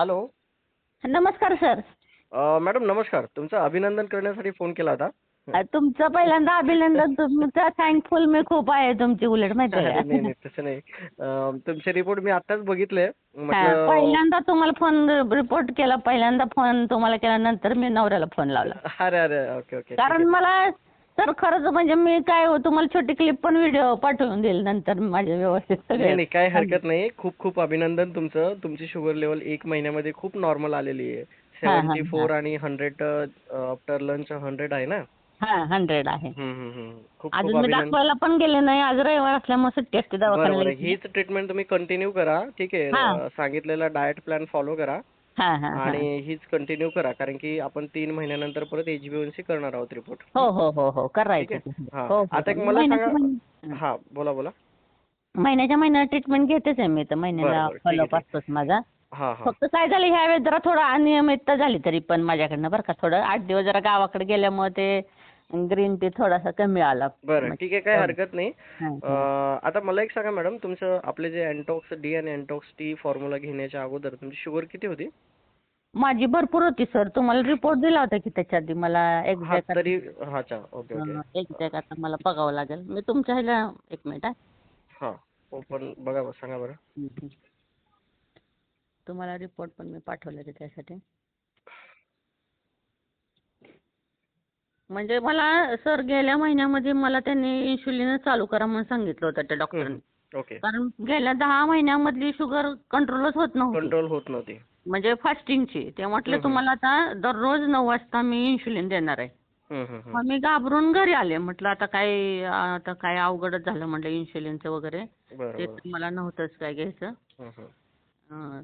Hello नमस्कार sir अ, madam नमस्कार. तुमचं अभिनंदन करण्यासाठी फोन केला होता. तुमचं पहिल्यांदा अभिनंदन तुमचं थँकफुल मी खूप आहे तुमची उलट माहिती आहे नाही तसं नाही. अ, तुमचे रिपोर्ट मी आताच बघितले. हा, म्हटलं पहिल्यांदा तुम्हाला फोन रिपोर्ट केला पहिल्यांदा फोन तुम्हाला केल्यानंतर मी नवऱ्याला फोन लावला. अरे अरे ओके ओके कारण मला सर खरंच म्हणजे मी काय हो, तुम्हाला छोटी क्लिप पण व्हिडिओ पाठवून देईल नंतर माझे व्यवस्थित नाही सगळे. नाही काय हरकत नाही. खूप खूप अभिनंदन तुमचं. तुमची शुगर लेवल एक महिन्यामध्ये खूप नॉर्मल आलेली आहे. हा, हा, सेव्हन्टी फोर आणि हंड्रेड आफ्टर लंच हंड्रेड आहे ना? हा हंड्रेड आहे. हम्म, हम्म, हम्म. खूप खूप अजून मी अभिनंदन दाखवायला पण गेले नाही. आज रविवार असल्यामुळे सुट्टी असते दवाखान्याला हीच ट्रीटमेंट तुम्ही कंटिन्यू करा. ठीक आहे. हा. अ, सांगितलेला डाएट प्लॅन फॉलो करा. हा हा हा. आणि हीच कंटिन्यू करा कारण की आपण तीन महिन्यानंतर परत एचबीएनसी करणार आहोत रिपोर्ट हो हो हो हो. ठीक करायचं आहे. ते. हा. हो, हो. आता एक मला महिन्याच्या सांगा महिन्या- हा बोला बोला. महिन्याच्या महिन्याला ट्रीटमेंट घेतेच आहे मी तर महिन्याला बरं, बरं. ठीक आहे, फॉलोअप ठीक असतोच माझा. हा हा. फक्त काय झालं ह्या वेळेस जरा थोडं अनियमितता झाली तरी पण माझ्याकडनं बरं का. थोडं आठ दिवस जरा गावाकडे गेल्यामुळे ते ग्रीन टी थोडासा कमी आला. बरं ठीक आहे काय हरकत नाही. हा, अं, आता मला एक सांगा मॅडम तुमचं आपले जे अँटॉक्स डी आणि अँटॉक्स टी फॉर्म्युला घेण्याच्या अगोदर तुमची शुगर किती होती? माझी भरपूर होती सर तुम्हाला रिपोर्ट दिला होता की त्याच्या आधी मला हा एक्झॅक्ट तरी हा अच्छा. ओके ओके एक्झॅक्ट आता मला बघावं लागेल. मी तुमच्या ह्याला एक मिनिट हा. हा. ओपन बघा बरं, सांगा बरं. हम्म. तुम्हाला रिपोर्ट पण मी पाठवले होते त्यासाठी. म्हणजे मला सर गेल्या महिन्यामध्ये मला त्यांनी इन्शुलिन चालू करा म्हणून सांगितलं होतं त्या डॉक्टरांनी ओके कारण गेल्या दहा महिन्यामधली शुगर कंट्रोलच होत नव्हती. कंट्रोल होत नव्हती. म्हणजे फास्टिंगची ते म्हटलं. तुम्हाला आता दररोज नऊ वाजता मी इन्शुलिन देणार आहे. मग मी घाबरून घरी आले. म्हटलं आता काय आता काय अवघडच झालं म्हटलं इन्शुलिनचं वगैरे. ते तर मला नव्हतंच काय घ्यायचं. अं,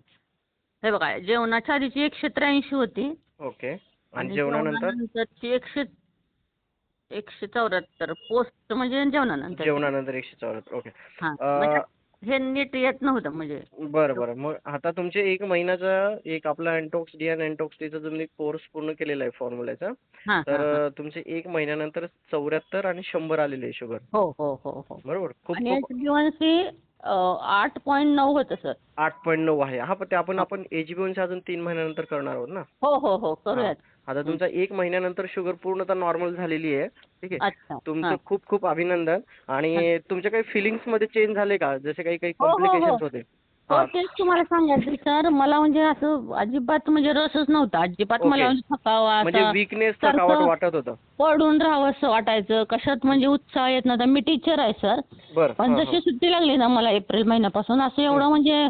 हे बघा जेवणाच्या आधीची एकशे त्र्याऐंशी होती. ओके. आणि आणि जेवणानंतर? जेवणानंतरची एकशे एकशे चौऱ्याहत्तर. पोस्ट म्हणजे जेवणानंतर. जेवणानंतर एकशे चौऱ्याहत्तर. ओके. हा अं, म्हणजे हे नीट येत नव्हतं म्हणजे. बरं बरं. मग आता तुमचे एक महिन्याचा एक आपला अँटॉक्स डी आणि अँटॉक्स टीचा तुम्ही कोर्स पूर्ण केलेला आहे फॉर्म्युल्याचा हा तर हा, हा. अं, तुमचे एक महिन्यानंतर चौऱ्याहत्तर आणि शंभर आलेले आहे शुगर. हो हो हो हो. बरोबर. खूप आणि खूप. आठ पॉईंट नऊ होतं सर. आठ पॉईंट नऊ आहे. हा पण ते आपण आपण एचबीओनचे अजून तीन महिन्यानंतर करणार आहोत ना? हो हो हो. करूयात. आता तुमचा एक महिन्यानंतर शुगर पूर्णतः नॉर्मल झालेली आहे. ठीक आहे? तुमचं हा. खूप खूप अभिनंदन. आणि तुमच्या काही फिलिंग्समध्ये चेंज झाले का? जसे काही काही हो, हो, हो. कॉम्प्लिकेशन्स होते. हो हा. तेच तुम्हाला सांगायचं सर. मला म्हणजे असं अजिबात म्हणजे रसच नव्हता. अजिबात. मला म्हणजे थकावा म्हणजे विकनेस थकावट वाटत होतं. पडून राहावं असं वाटायचं. कशात म्हणजे उत्साह येत नव्हता. मी टीचर आहे सर. पण हा, जशी सुट्टी लागली ना मला एप्रिल महिन्यापासून असं एवढं म्हणजे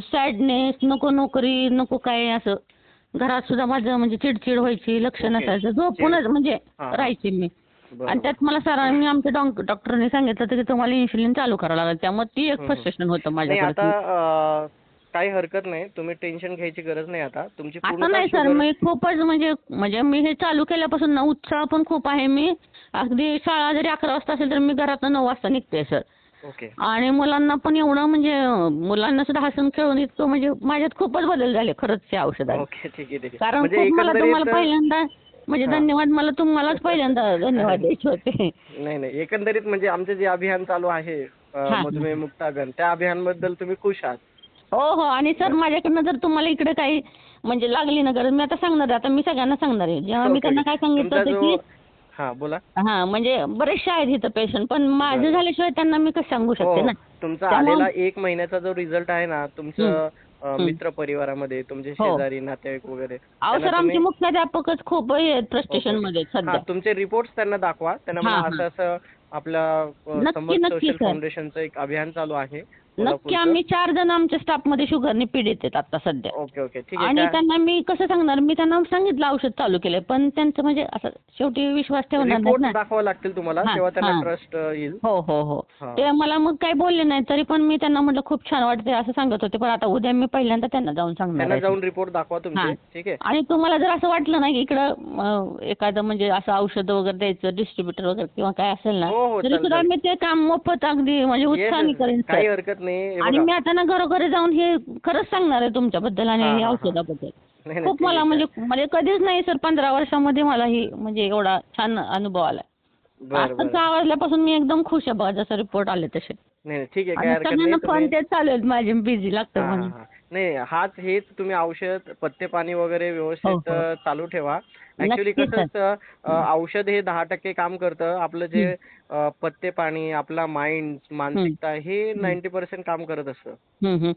सॅडनेस नको नोकरी नको काय असं. घरात सुद्धा माझं म्हणजे चिडचिड व्हायची लक्ष. नसायचं. झोपूनच म्हणजे. राहायचे मी. आणि त्यात मला सरांनी आमच्या डॉक डॉक्टरने सांगितलं होतं की तुम्हाला इन्शुलिन चालू करावं लागेल. त्यामुळे ती एक. फ्रस्ट्रेशन होतं आता माझ्याकडे काही हरकत नाही. तुम्ही टेन्शन घ्यायची गरज नाही आता. तुमची पूर्ण नाही सर मी खूपच म्हणजे म्हणजे मी हे चालू केल्यापासून उत्साह पण खूप आहे. मी अगदी शाळा जरी अकरा वाजता असेल तर मी घरातनं नऊ वाजता निघते सर ओके. आणि मुलांना पण एवढं म्हणजे मुलांना सुद्धा हसून खेळून इतकं म्हणजे माझ्यात खूपच बदल झाले खरंच त्या औषधात. ओके ठीक आहे ठीक आहे. कारण म्हणजे खूप मला तुम्हाला एकंदरीत पहिल्यांदा म्हणजे. धन्यवाद मला तुम्हालाच पहिल्यांदा धन्यवाद द्यायचे होते. नाही नाही. एकंदरीत म्हणजे आमचे जे अभियान चालू आहे अं. मधुमेह मुक्त अभियान त्या अभियानबद्दल तुम्ही खुश आहात? हो हो. आणि सर माझ्याकडनं जर तुम्हाला इकडे काही म्हणजे लागली ना गरज मी आता सांगणार आहे. आता मी सगळ्यांना सांगणार आहे. जेव्हा मी त्यांना. काय सांगितलं तुमचा होतं की जो- हा बोला हा म्हणजे बरेचसे आहेत इथं पेशंट पण माझं. झाल्याशिवाय त्यांना मी कसं सांगू हो शकते ना तुमचा त्यामुळं- आलेला एक महिन्याचा जो रिझल्ट आहे ना तुमचं. मित्र परिवारामध्ये तुमचे हो. शेजारी नातेवाईक वगैरे अहो त्यांना सर आमचे तुम्ही- मुख्याध्यापकच खूप फ्रस्ट्रेशन. मध्ये आहेत हा सध्या तुमचे रिपोर्ट त्यांना दाखवा त्यांना हा, म्हणा हा. असं असं नक्की, समर्थ नक्की, सोशल सर. फाउंडेशनचं एक अभियान चालू आहे नक्की. आम्ही चार जण आमच्या स्टाफमध्ये शुगरने पीडित आहेत आता सध्या ओके ओके ठीक आहे आणि त्या- त्यांना मी कसं सांगणार मी त्यांना सांगितलं औषध चालू केलंय पण त्यांचं म्हणजे असं शेवटी विश्वास ठेवणार नाहीत रिपोर्ट ना दाखवावे लागतील तुम्हाला हा, तेव्हा त्यांना हा. ट्रस्ट येईल हो हो हो हा. ते मला मग काही बोलले नाही तरी पण मी त्यांना म्हटलं खूप छान वाटते असं सांगत होते पण आता उद्या मी पहिल्यांदा त्यांना जाऊन सांगणार त्यांना आहे. जाऊन रिपोर्ट दाखवा हा. ठीक आहे आणि तुम्हाला जर असं वाटलं ना की इकडं अं, एखादं म्हणजे असं औषध वगैरे द्यायचं डिस्ट्रीब्युटर वगैरे किंवा काय असेल ना हो, हो, तरी चालेल, सुद्धा चालेल. मी ते काम मोफत अगदी म्हणजे Yes, उत्साहाने yes, करेन काही सर हरकत नाही आणि. मी आता ना घरोघरी जाऊन हे खरंच सांगणार आहे तुमच्याबद्दल आणि हा. औषधाबद्दल. खूप मला म्हणजे म्हणजे कधीच नाही सर पंधरा वर्षामध्ये मला ही म्हणजे एवढा छान अनुभव आला आता बरं. सहा वाजल्यापासून मी एकदम खुश आहे बघा जसं रिपोर्ट आले तसे. नाही नाही, ठीक आहे काय हरकत नाही सगळ्यांना फोन तुम्ही तेच चालू आहेत माझे बिझी लागतं हा, हा, म्हणून हा. नाही हाच हेच तुम्ही औषध पथ्य पाणी वगैरे व्यवस्थित हो, हो. अ, चालू ठेवा. ऍक्च्युली कसं असतं अ, औषध हे दहा टक्के काम करतं. आपलं जे अ, पथ्य पाणी आपला माइंड मानसिकता हे नाईन्टी पर्सेंट काम करत असतं. हं, हं.